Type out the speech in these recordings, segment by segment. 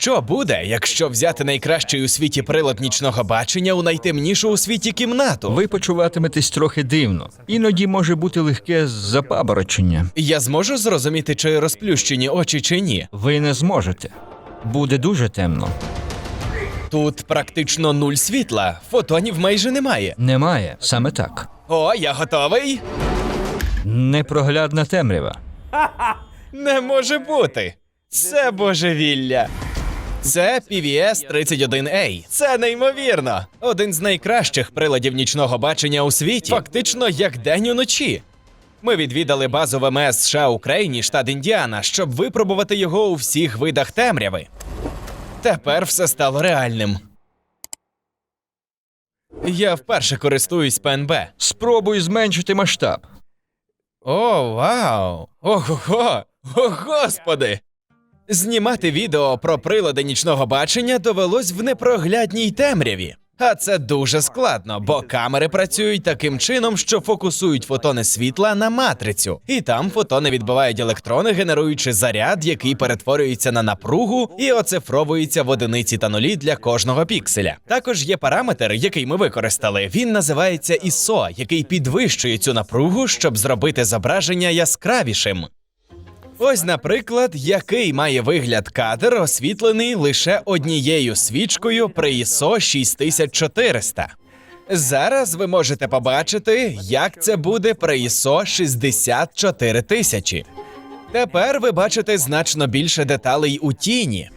що буде, якщо взяти найкращий у світі прилад нічного бачення у найтемнішу у світі кімнату? Ви почуватиметесь трохи дивно. Іноді може бути легке запаборочення. Я зможу зрозуміти, чи розплющені очі, чи ні. Ви не зможете. Буде дуже темно. Тут практично нуль світла, фотонів майже немає. Немає саме так. О, я готовий. Непроглядна темрява. Не може бути. Це божевілля. Це PVS 31A. Це неймовірно. Один з найкращих приладів нічного бачення у світі. Фактично як день уночі. Ми відвідали базу ВМС США Україні, штат Індіана, щоб випробувати його у всіх видах темряви. Тепер все стало реальним. Я вперше користуюсь ПНБ. Спробуй зменшити масштаб. О, вау! Ого! О, господи! Знімати відео про прилади нічного бачення довелось в непроглядній темряві. А це дуже складно, бо камери працюють таким чином, що фокусують фотони світла на матрицю, і там фотони відбивають електрони, генеруючи заряд, який перетворюється на напругу і оцифровується в одиниці та нулі для кожного пікселя. Також є параметр, який ми використали. Він називається ISO, який підвищує цю напругу, щоб зробити зображення яскравішим. Ось, наприклад, який має вигляд кадр, освітлений лише однією свічкою при ISO 6400. Зараз ви можете побачити, як це буде при ISO 64000. Тепер ви бачите значно більше деталей у тіні.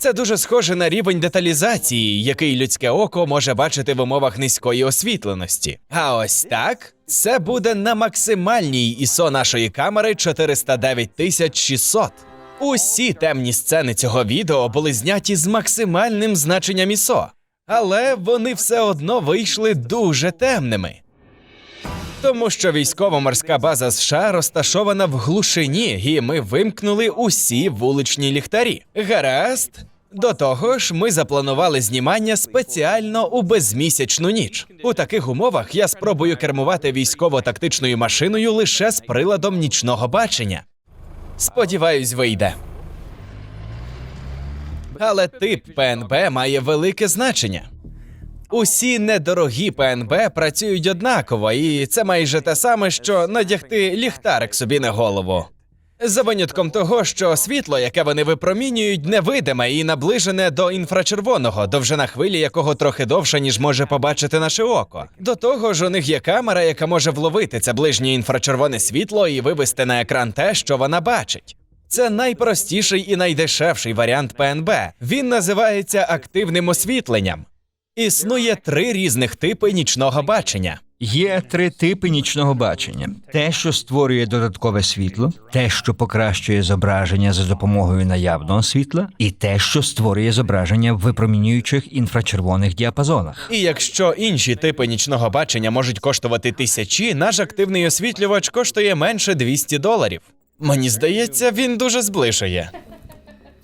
Це дуже схоже на рівень деталізації, який людське око може бачити в умовах низької освітленості. А ось так це буде на максимальній ISO нашої камери 409600. Усі темні сцени цього відео були зняті з максимальним значенням ISO, але вони все одно вийшли дуже темними. Тому що військово-морська база США розташована в глушині, і ми вимкнули усі вуличні ліхтарі. Гаразд. До того ж, ми запланували знімання спеціально у безмісячну ніч. У таких умовах я спробую кермувати військово-тактичною машиною лише з приладом нічного бачення. Сподіваюсь, вийде. Але тип ПНБ має велике значення. Усі недорогі ПНБ працюють однаково, і це майже те саме, що надягти ліхтарик собі на голову. За винятком того, що світло, яке вони випромінюють, невидиме і наближене до інфрачервоного, довжина хвилі якого трохи довша, ніж може побачити наше око. До того ж, у них є камера, яка може вловити це ближнє інфрачервоне світло і вивести на екран те, що вона бачить. Це найпростіший і найдешевший варіант ПНБ. Він називається активним освітленням. Існує три різних типи нічного бачення. Є три типи нічного бачення: те, що створює додаткове світло, те, що покращує зображення за допомогою наявного світла, і те, що створює зображення в випромінюючих інфрачервоних діапазонах. І якщо інші типи нічного бачення можуть коштувати тисячі, наш активний освітлювач коштує менше 200 доларів. Мені здається, він дуже зближує.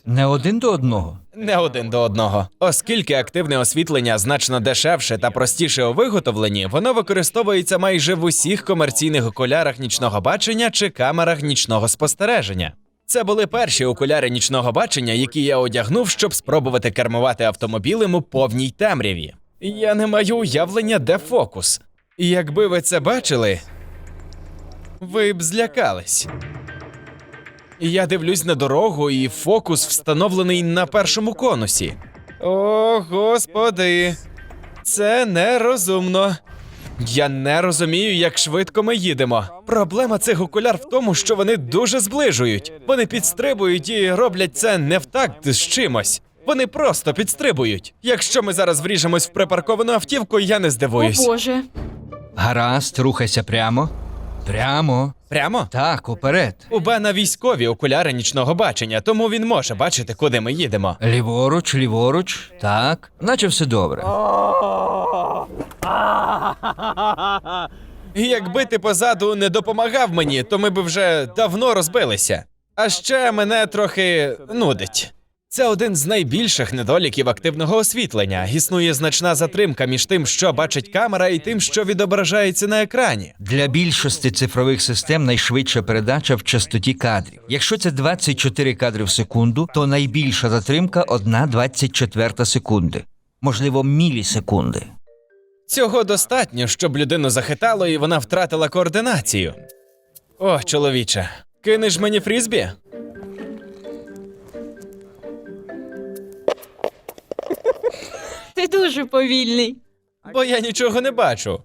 Не один до одного. Не один до одного. Оскільки активне освітлення значно дешевше та простіше у виготовленні, воно використовується майже в усіх комерційних окулярах нічного бачення чи камерах нічного спостереження. Це були перші окуляри нічного бачення, які я одягнув, щоб спробувати кермувати автомобілем у повній темряві. Я не маю уявлення, де фокус. Якби ви це бачили, ви б злякались. Я дивлюсь на дорогу, і фокус встановлений на першому конусі. О, господи, це нерозумно. Я не розумію, як швидко ми їдемо. Проблема цих окуляр в тому, що вони дуже зближують. Вони підстрибують і роблять це не в такт з чимось. Вони просто підстрибують. Якщо ми зараз вріжемось в припарковану автівку, я не О. Боже. Гаразд, рухайся прямо. Прямо. Прямо? Так, уперед. У Бена військові окуляри нічного бачення, тому він може бачити, куди ми їдемо. Ліворуч, ліворуч. Так, наче все добре. І Якби ти позаду не допомагав мені, то ми б вже давно розбилися. А ще мене трохи нудить. Це один з найбільших недоліків активного освітлення. Існує значна затримка між тим, що бачить камера, і тим, що відображається на екрані. Для більшості цифрових систем найшвидша передача в частоті кадрів. Якщо це 24 кадри в секунду, то найбільша затримка 1,24 секунди, можливо, мілісекунди. Цього достатньо, щоб людину захитало і вона втратила координацію. О, чоловіче, кинеш мені фрізбі? Ти дуже повільний. Бо я нічого не бачу.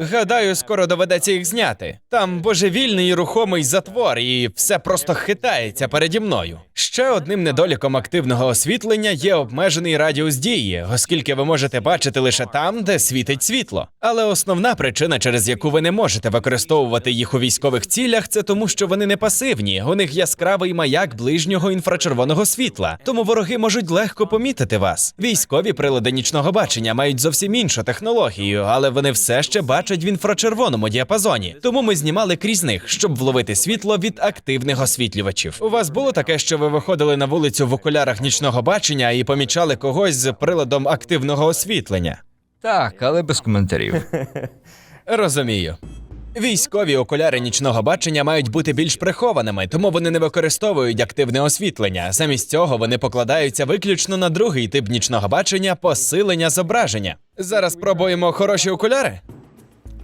Гадаю, скоро доведеться їх зняти. Там божевільний і рухомий затвор, і все просто хитається переді мною. Ще одним недоліком активного освітлення є обмежений радіус дії, оскільки ви можете бачити лише там, де світить світло. Але основна причина, через яку ви не можете використовувати їх у військових цілях, це тому, що вони не пасивні. У них яскравий маяк ближнього інфрачервоного світла, тому вороги можуть легко помітити вас. Військові прилади нічного бачення мають зовсім іншу технологію, але вони все ще бачать в інфрачервоному діапазоні. Тому ми знімали крізь них, щоб вловити світло від активних освітлювачів. У вас було таке, що ви виходили на вулицю в окулярах нічного бачення і помічали когось з приладом активного освітлення? Так, але без коментарів. Розумію. Військові окуляри нічного бачення мають бути більш прихованими, тому вони не використовують активне освітлення. Замість цього вони покладаються виключно на другий тип нічного бачення посилення зображення. Зараз пробуємо хороші окуляри.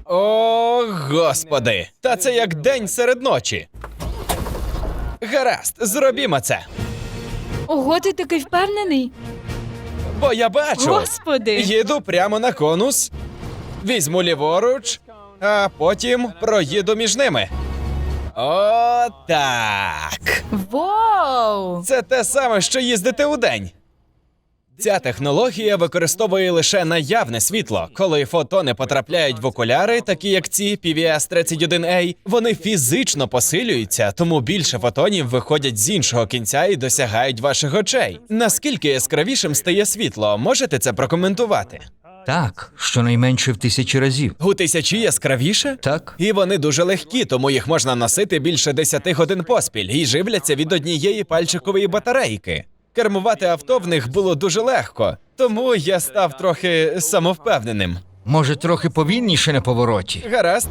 О, господи! Та це як день серед ночі. Гаразд, зробімо це. Ого, ти такий впевнений? Бо я бачу. Господи! Їду прямо на конус, візьму ліворуч, а потім проїду між ними. О, так. Вау! Це те саме, що їздити у день. Ця технологія використовує лише наявне світло. Коли фотони потрапляють в окуляри, такі як ці PVS 31A, вони фізично посилюються, тому більше фотонів виходять з іншого кінця і досягають ваших очей. Наскільки яскравішим стає світло, можете це прокоментувати? Так, щонайменше в тисячі разів. У тисячі яскравіше? Так, І вони дуже легкі, тому їх можна носити більше 10 годин поспіль і живляться від однієї пальчикової батарейки. Кермувати авто в них було дуже легко, тому я став трохи самовпевненим. може, трохи повільніше на повороті. Гаразд.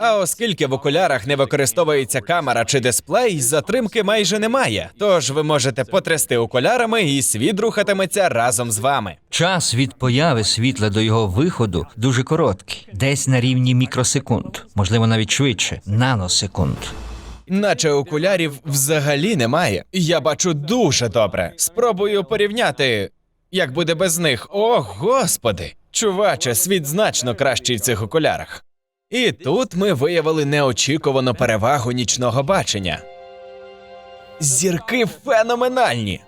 А оскільки в окулярах не використовується камера чи дисплей, затримки майже немає. Тож ви можете потрясти окулярами, і світ рухатиметься разом з вами. Час від появи світла до його виходу дуже короткий, десь на рівні мікросекунд, можливо, навіть швидше, наносекунд. Наче окулярів взагалі немає. Я бачу дуже добре. Спробую порівняти, як буде без них. О, господи! Чуваче, світ значно кращий в цих окулярах. І тут ми виявили неочікувану перевагу нічного бачення. Зірки феноменальні.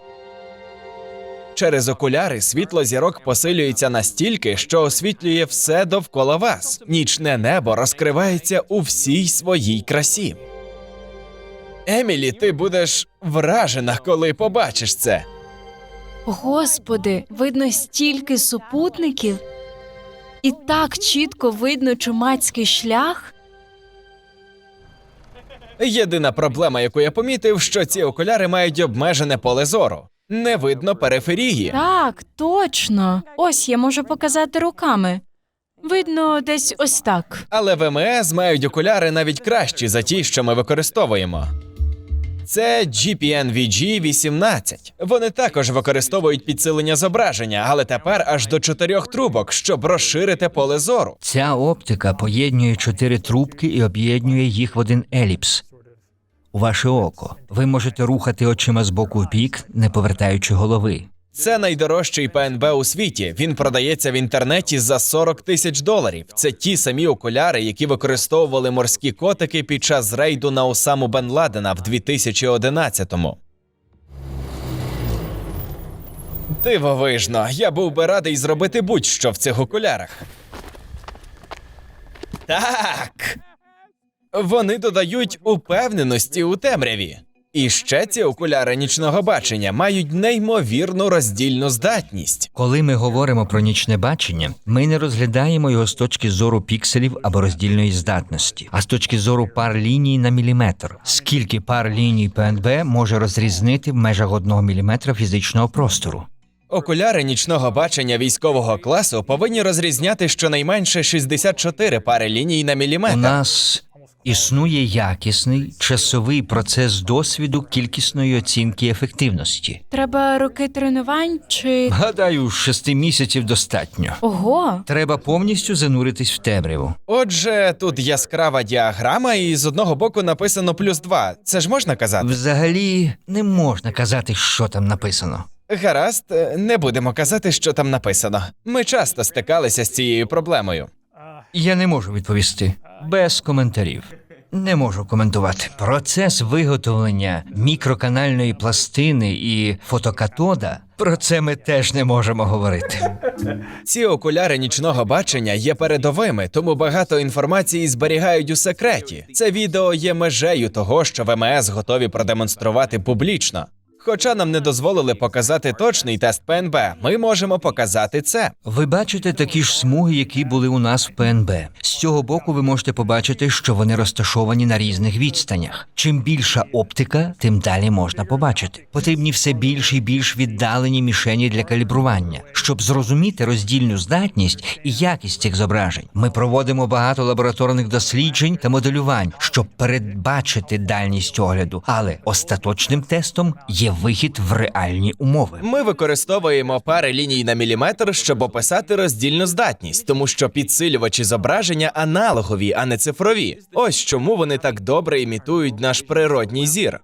Через окуляри світло зірок посилюється настільки, що освітлює все довкола вас. Нічне небо розкривається у всій своїй красі. Емілі, ти будеш вражена, коли побачиш це. Господи, видно стільки супутників. І так чітко видно чумацький шлях. Єдина проблема, яку я помітив, що ці окуляри мають обмежене поле зору. Не видно периферії. Так, точно. Ось я можу показати руками. Видно, десь ось так. Але ВМС мають окуляри навіть кращі за ті, що ми використовуємо. Це GPNVG 18. Вони також використовують підсилення зображення, але тепер аж до чотирьох трубок, щоб розширити поле зору. Ця оптика поєднує чотири трубки і об'єднує їх в один еліпс. У ваше око. Ви можете рухати очима з боку в бік, не повертаючи голови. Це найдорожчий ПНБ у світі. Він продається в інтернеті за 40 тисяч доларів. Це ті самі окуляри, які використовували морські котики під час рейду на Осаму Бен Ладена в 2011-му. Дивовижно, я був би радий зробити будь-що в цих окулярах. Так. Вони додають упевненості у темряві. І ще ці окуляри нічного бачення мають неймовірну роздільну здатність. Коли ми говоримо про нічне бачення, ми не розглядаємо його з точки зору пікселів або роздільної здатності, а з точки зору пар ліній на міліметр. Скільки пар ліній ПНБ може розрізнити в межах одного міліметра фізичного простору? Окуляри нічного бачення військового класу повинні розрізняти щонайменше 64 пари ліній на У міліметр. нас існує якісний часовий процес досвіду кількісної оцінки ефективності. Треба роки тренувань чи. Гадаю, шести місяців достатньо. Ого! Треба повністю зануритись в темряву. Отже, тут яскрава діаграма, і з одного боку написано плюс 2. Це ж можна казати? Взагалі не можна казати, що там написано. Гаразд, е, не будемо казати, що там написано. Ми часто стикалися з цією проблемою. Я не можу відповісти без коментарів. Не можу коментувати. Процес виготовлення мікроканальної пластини і фотокатода. Про це ми теж не можемо говорити. Ці окуляри нічного бачення є передовими, тому багато інформації зберігають у секреті. Це відео є межею того, що ВМС готові продемонструвати публічно. Хоча нам не дозволили показати точний тест ПНБ, ми можемо показати це. Ви бачите такі ж смуги, які були у нас в ПНБ. З цього боку ви можете побачити, що вони розташовані на різних відстанях. Чим більша оптика, тим далі можна побачити. Потрібні все більш і більш віддалені мішені для калібрування. Щоб зрозуміти роздільну здатність і якість цих зображень, ми проводимо багато лабораторних досліджень та моделювань, щоб передбачити дальність огляду. Але остаточним тестом є вихід в реальні умови. Ми використовуємо пари ліній на міліметр, щоб описати роздільну здатність, тому що підсилювачі зображення аналогові, а не цифрові. Ось чому вони так добре імітують наш природній зір.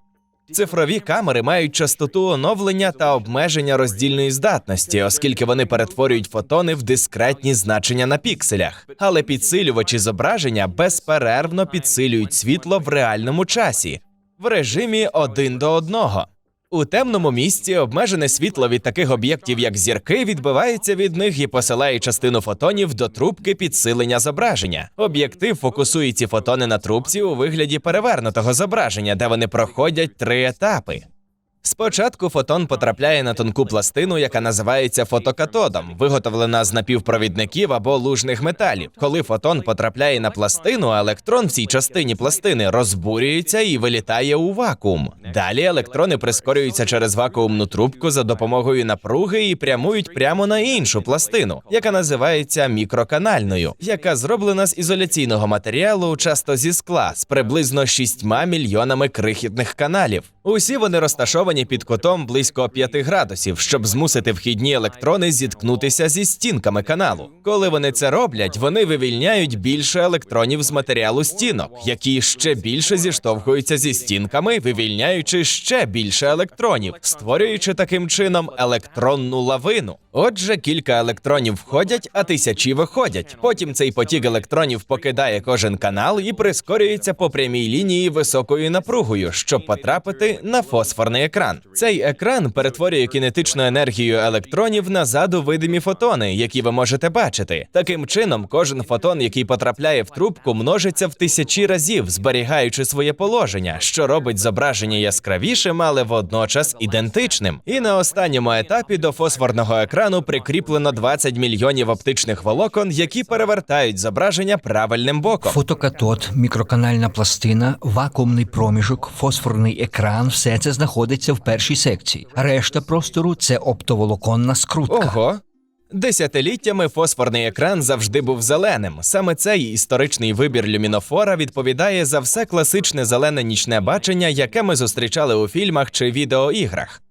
Цифрові камери мають частоту оновлення та обмеження роздільної здатності, оскільки вони перетворюють фотони в дискретні значення на пікселях. Але підсилювачі зображення безперервно підсилюють світло в реальному часі в режимі один до одного. У темному місці обмежене світло від таких об'єктів, як зірки, відбивається від них і посилає частину фотонів до трубки підсилення зображення. Об'єктив фокусує ці фотони на трубці у вигляді перевернутого зображення, де вони проходять три етапи. Спочатку фотон потрапляє на тонку пластину, яка називається фотокатодом, виготовлена з напівпровідників або лужних металів. Коли фотон потрапляє на пластину, електрон в цій частині пластини розбурюється і вилітає у вакуум. Далі електрони прискорюються через вакуумну трубку за допомогою напруги і прямують прямо на іншу пластину, яка називається мікроканальною, яка зроблена з ізоляційного матеріалу, часто зі скла, з приблизно 6 мільйонами крихітних каналів. Усі вони розташовані під кутом близько 5 градусів, щоб змусити вхідні електрони зіткнутися зі стінками каналу. Коли вони це роблять, вони вивільняють більше електронів з матеріалу стінок, які ще більше зіштовхуються зі стінками, вивільняючи ще більше електронів, створюючи таким чином електронну лавину. Отже, кілька електронів входять, а тисячі виходять. Потім цей потік електронів покидає кожен канал і прискорюється по прямій лінії високою напругою, щоб потрапити на фосфорний екран. Цей екран перетворює кінетичну енергію електронів назад у видимі фотони, які ви можете бачити. Таким чином, кожен фотон, який потрапляє в трубку, множиться в тисячі разів, зберігаючи своє положення, що робить зображення яскравішим, але водночас ідентичним. І на останньому етапі до фосфорного екрану прикріплено 20 мільйонів оптичних волокон, які перевертають зображення правильним боком. Фотокатод, мікроканальна пластина, вакуумний проміжок, фосфорний екран все це знаходиться в першій секції. Решта простору це оптоволоконна скрутка. Ого. Десятиліттями фосфорний екран завжди був зеленим. Саме цей історичний вибір люмінофора відповідає за все класичне зелене нічне бачення, яке ми зустрічали у фільмах чи відеоіграх.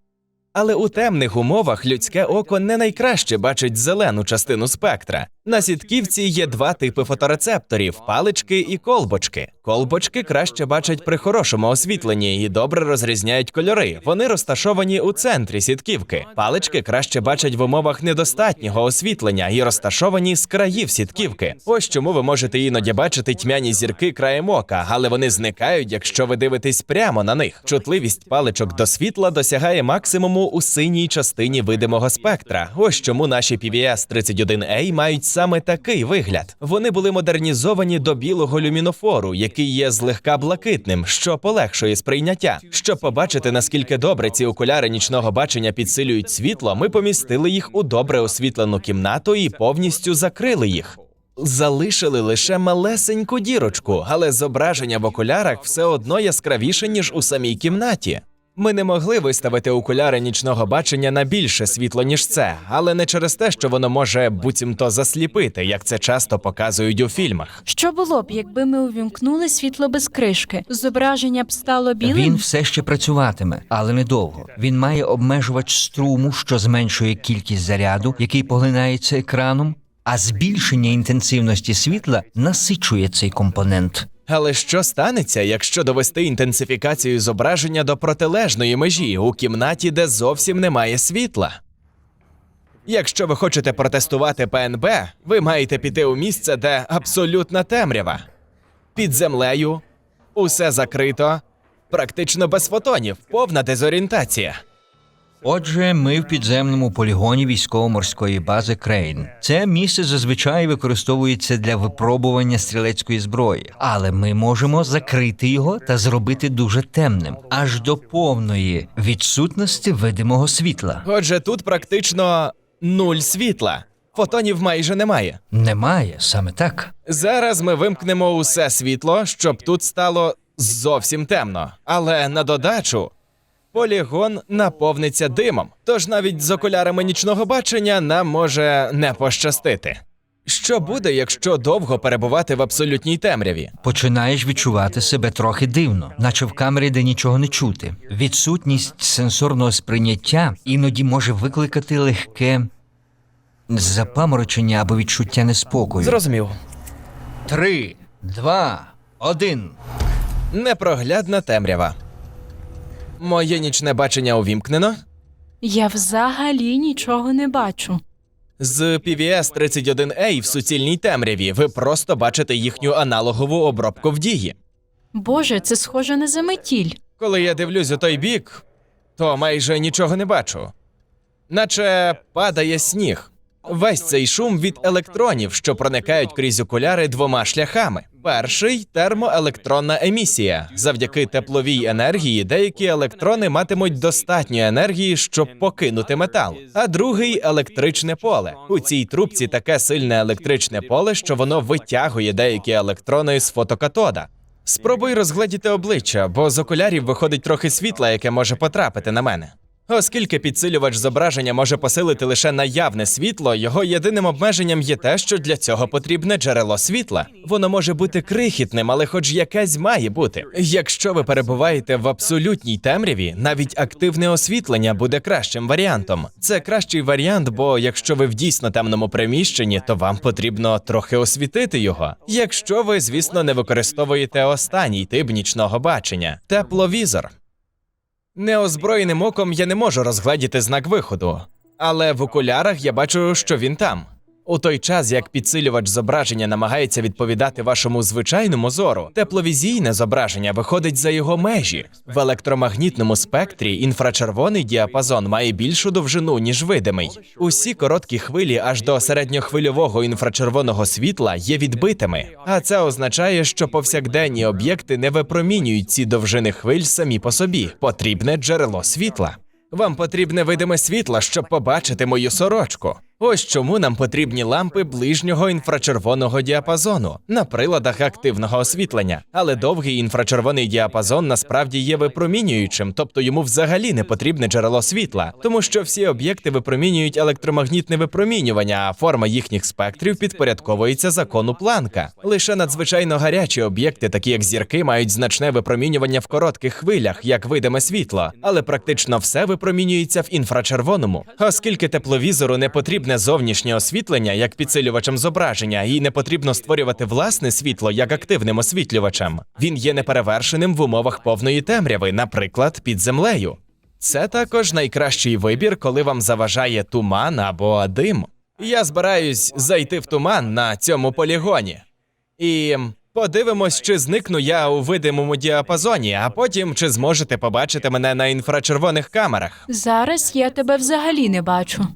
Але у темних умовах людське око не найкраще бачить зелену частину спектра. На сітківці є два типи фоторецепторів палички і колбочки. Колбочки краще бачать при хорошому освітленні і добре розрізняють кольори. Вони розташовані у центрі сітківки. Палички краще бачать в умовах недостатнього освітлення і розташовані з країв сітківки. Ось чому ви можете іноді бачити тьмяні зірки краєм ока, але вони зникають, якщо ви дивитесь прямо на них. Чутливість паличок до світла досягає максимуму у синій частині видимого спектра. Ось чому наші PVS 31A мають саме такий вигляд. Вони були модернізовані до білого люмінофору, який є злегка блакитним, що полегшує сприйняття. Щоб побачити, наскільки добре ці окуляри нічного бачення підсилюють світло, ми помістили їх у добре освітлену кімнату і повністю закрили їх. Залишили лише малесеньку дірочку, але зображення в окулярах все одно яскравіше, ніж у самій кімнаті. Ми не могли виставити окуляри нічного бачення на більше світло, ніж це, але не через те, що воно може буцімто засліпити, як це часто показують у фільмах. Що було б, якби ми увімкнули світло без кришки? Зображення б стало білим? Він все ще працюватиме, але недовго. Він має обмежувач струму, що зменшує кількість заряду, який поглинається екраном, а збільшення інтенсивності світла насичує цей компонент. Але що станеться, якщо довести інтенсифікацію зображення до протилежної межі у кімнаті, де зовсім немає світла? Якщо ви хочете протестувати ПНБ, ви маєте піти у місце, де абсолютна темрява. Під землею, усе закрито, практично без фотонів, повна дезорієнтація. Отже, ми в підземному полігоні військово-морської бази Крейн. Це місце зазвичай використовується для випробування стрілецької зброї, але ми можемо закрити його та зробити дуже темним, аж до повної відсутності видимого світла. Отже, тут практично нуль світла. Фотонів майже немає. Немає саме так. Зараз ми вимкнемо усе світло, щоб тут стало зовсім темно. Але на додачу полігон наповниться димом. Тож навіть з окулярами нічного бачення нам може не пощастити. Що буде, якщо довго перебувати в абсолютній темряві? Починаєш відчувати себе трохи дивно, наче в камері, де нічого не чути. Відсутність сенсорного сприйняття іноді може викликати легке запаморочення або відчуття неспокою. Зрозумів. Три, два, один. Непроглядна темрява. Моє нічне бачення увімкнено. Я взагалі нічого не бачу. З PVS 31A в суцільній темряві ви просто бачите їхню аналогову обробку в дії. Боже, це схоже на заметіль. Коли я дивлюсь у той бік, то майже нічого не бачу. Наче падає сніг. Весь цей шум від електронів, що проникають крізь окуляри двома шляхами. Перший термоелектронна емісія. Завдяки тепловій енергії деякі електрони матимуть достатньо енергії, щоб покинути метал. А другий електричне поле. У цій трубці таке сильне електричне поле, що воно витягує деякі електрони з фотокатода. Спробуй розгледіти обличчя, бо з окулярів виходить трохи світла, яке може потрапити на мене. Оскільки підсилювач зображення може посилити лише наявне світло, його єдиним обмеженням є те, що для цього потрібне джерело світла. Воно може бути крихітним, але хоч якесь має бути. Якщо ви перебуваєте в абсолютній темряві, навіть активне освітлення буде кращим варіантом. Це кращий варіант, бо якщо ви в дійсно темному приміщенні, то вам потрібно трохи освітити його. Якщо ви, звісно, не використовуєте останній тип нічного бачення тепловізор. Неозброєним оком я не можу розгледіти знак виходу, але в окулярах я бачу, що він там. У той час, як підсилювач зображення намагається відповідати вашому звичайному зору, тепловізійне зображення виходить за його межі. В електромагнітному спектрі інфрачервоний діапазон має більшу довжину, ніж видимий. Усі короткі хвилі аж до середньохвильового інфрачервоного світла є відбитими, а це означає, що повсякденні об'єкти не випромінюють ці довжини хвиль самі по собі. Потрібне джерело світла. Вам потрібне видиме світло, щоб побачити мою сорочку. Ось чому нам потрібні лампи ближнього інфрачервоного діапазону на приладах активного освітлення. Але довгий інфрачервоний діапазон насправді є випромінюючим, тобто йому взагалі не потрібне джерело світла, тому що всі об'єкти випромінюють електромагнітне випромінювання, а форма їхніх спектрів підпорядковується закону Планка. Лише надзвичайно гарячі об'єкти, такі як зірки, мають значне випромінювання в коротких хвилях, як видиме світло, але практично все випромінюється в інфрачервоному, оскільки тепловізору не потрібне зовнішнє освітлення як підсилювачем зображення, і не потрібно створювати власне світло як активним освітлювачем. Він є неперевершеним в умовах повної темряви, наприклад, під землею. Це також найкращий вибір, коли вам заважає туман або дим. Я збираюсь зайти в туман на цьому полігоні. І подивимось, чи зникну я у видимому діапазоні, а потім чи зможете побачити мене на інфрачервоних камерах. Зараз я тебе взагалі не бачу.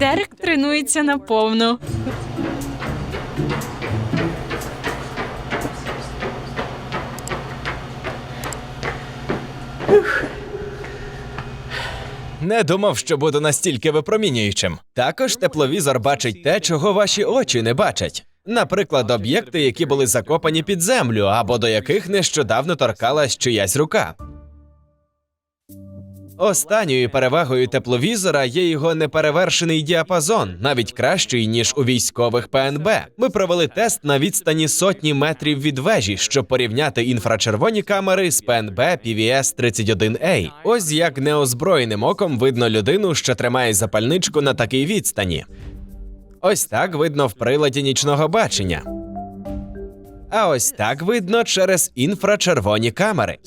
Дерек тренується наповну. Не думав, що буду настільки випромінюючим. Також тепловізор бачить те, чого ваші очі не бачать. Наприклад, об'єкти, які були закопані під землю, або до яких нещодавно торкалась чиясь рука. Останньою перевагою тепловізора є його неперевершений діапазон, навіть кращий ніж у військових ПНБ. Ми провели тест на відстані сотні метрів від вежі, щоб порівняти інфрачервоні камери з ПНБ PVS 31A. Ось як неозброєним оком видно людину, що тримає запальничку на такій відстані. Ось так видно в приладі нічного бачення. А ось так видно через інфрачервоні камери.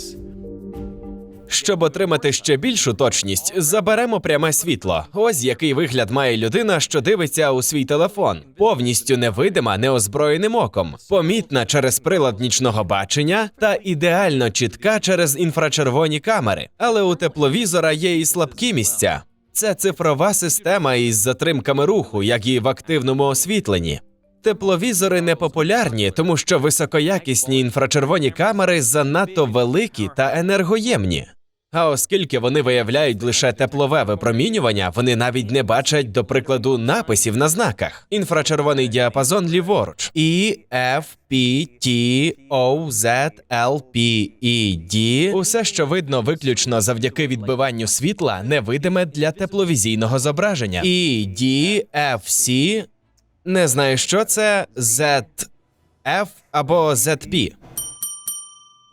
Щоб отримати ще більшу точність, заберемо пряме світло. Ось який вигляд має людина, що дивиться у свій телефон, повністю невидима неозброєним оком, помітна через прилад нічного бачення та ідеально чітка через інфрачервоні камери. Але у тепловізора є і слабкі місця. Це цифрова система із затримками руху, як і в активному освітленні. Тепловізори не популярні, тому що високоякісні інфрачервоні камери занадто великі та енергоємні. А оскільки вони виявляють лише теплове випромінювання, вони навіть не бачать, до прикладу, написів на знаках. Інфрачервоний діапазон ліворуч І, F, P, T, O, Z, L, P, E, D – усе, що видно виключно завдяки відбиванню світла, невидиме для тепловізійного зображення. E, D, F, C – не знаю, що це Z, F або ZP.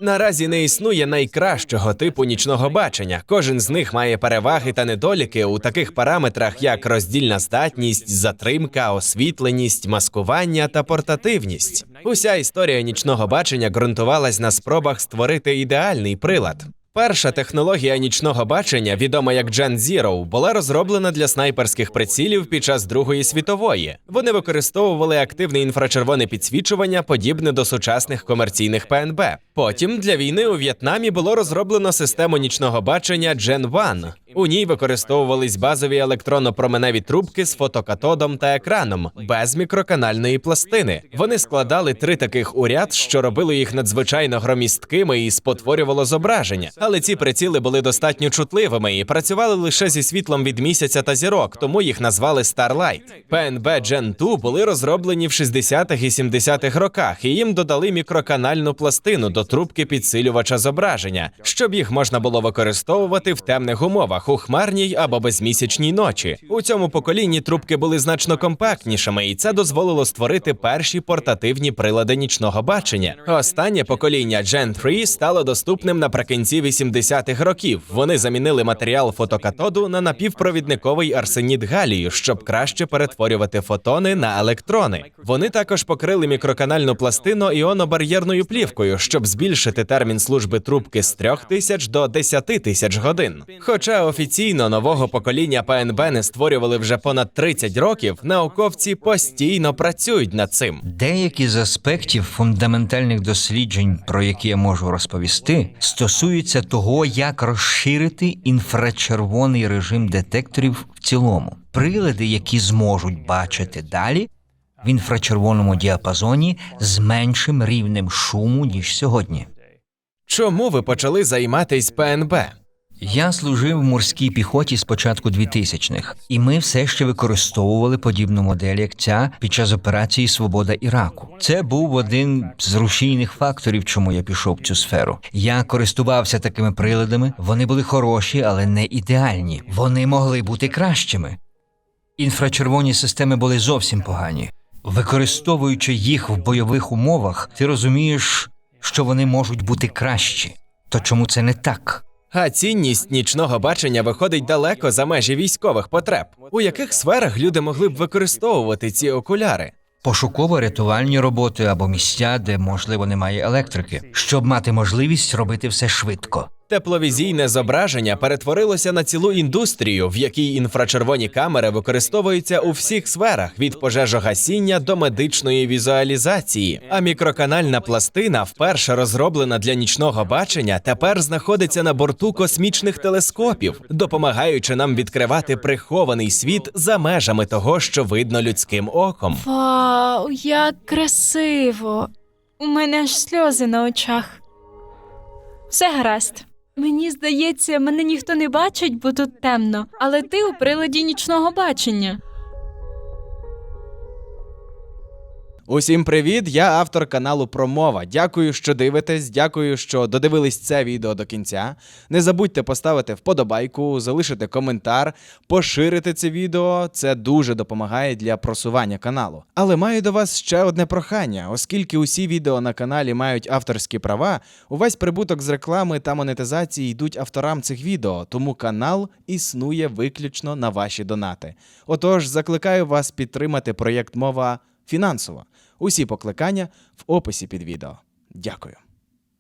Наразі не існує найкращого типу нічного бачення. Кожен з них має переваги та недоліки у таких параметрах, як роздільна здатність, затримка, освітленість, маскування та портативність. Уся історія нічного бачення ґрунтувалась на спробах створити ідеальний прилад. Перша технологія нічного бачення, відома як Gen Zero, була розроблена для снайперських прицілів під час Другої світової. Вони використовували активне інфрачервоне підсвічування, подібне до сучасних комерційних ПНБ. Потім для війни у В'єтнамі було розроблено систему нічного бачення Gen 1. У ній використовувались базові електронно-променеві трубки з фотокатодом та екраном без мікроканальної пластини. Вони складали три таких у ряд, що робило їх надзвичайно громісткими і спотворювало зображення. Але ці приціли були достатньо чутливими і працювали лише зі світлом від місяця та зірок, тому їх назвали Starlight. PNB Gen 2 були розроблені в 60-х і 70-х роках, і їм додали мікроканальну пластину до трубки підсилювача зображення, щоб їх можна було використовувати в темних умовах у хмарній або безмісячній ночі. У цьому поколінні трубки були значно компактнішими, і це дозволило створити перші портативні прилади нічного бачення. Останнє покоління Gen 3 стало доступним наприкінці 80-х років. Вони замінили матеріал фотокатоду на напівпровідниковий арсеніт галію, щоб краще перетворювати фотони на електрони. Вони також покрили мікроканальну пластину іонобар'єрною плівкою, щоб збільшити термін служби трубки з 3000 до 10 тисяч годин. Хоча офіційно нового покоління ПНБ не створювали вже понад 30 років, науковці постійно працюють над цим. Деякі з аспектів фундаментальних досліджень, про які я можу розповісти, стосуються того, як розширити інфрачервоний режим детекторів в цілому. Прилади, які зможуть бачити далі в інфрачервоному діапазоні з меншим рівнем шуму ніж сьогодні. Чому ви почали займатись ПНБ? Я служив в морській піхоті з початку 2000-х, і ми все ще використовували подібну модель, як ця під час операції Свобода Іраку. Це був один з рушійних факторів, чому я пішов в цю сферу. Я користувався такими приладами. Вони були хороші, але не ідеальні. Вони могли бути кращими. Інфрачервоні системи були зовсім погані. Використовуючи їх в бойових умовах, ти розумієш, що вони можуть бути кращі. То чому це не так? А цінність нічного бачення виходить далеко за межі військових потреб. У яких сферах люди могли б використовувати ці окуляри? Пошуково-рятувальні роботи або місця, де можливо немає електрики, щоб мати можливість робити все швидко. Тепловізійне зображення перетворилося на цілу індустрію, в якій інфрачервоні камери використовуються у всіх сферах від пожежогасіння до медичної візуалізації. А мікроканальна пластина, вперше розроблена для нічного бачення, тепер знаходиться на борту космічних телескопів, допомагаючи нам відкривати прихований світ за межами того, що видно людським оком. Вау, як красиво! У мене аж сльози на очах. Все гаразд. Мені здається, мене ніхто не бачить, бо тут темно, але ти у приладі нічного бачення. Усім привіт! Я автор каналу Промова. Дякую, що дивитесь. Дякую, що додивились це відео до кінця. Не забудьте поставити вподобайку, залишити коментар, поширити це відео. Це дуже допомагає для просування каналу. Але маю до вас ще одне прохання, оскільки усі відео на каналі мають авторські права, увесь прибуток з реклами та монетизації йдуть авторам цих відео, тому канал існує виключно на ваші донати. Отож, закликаю вас підтримати проєкт мова фінансово. Усі покликання в описі під відео. Дякую.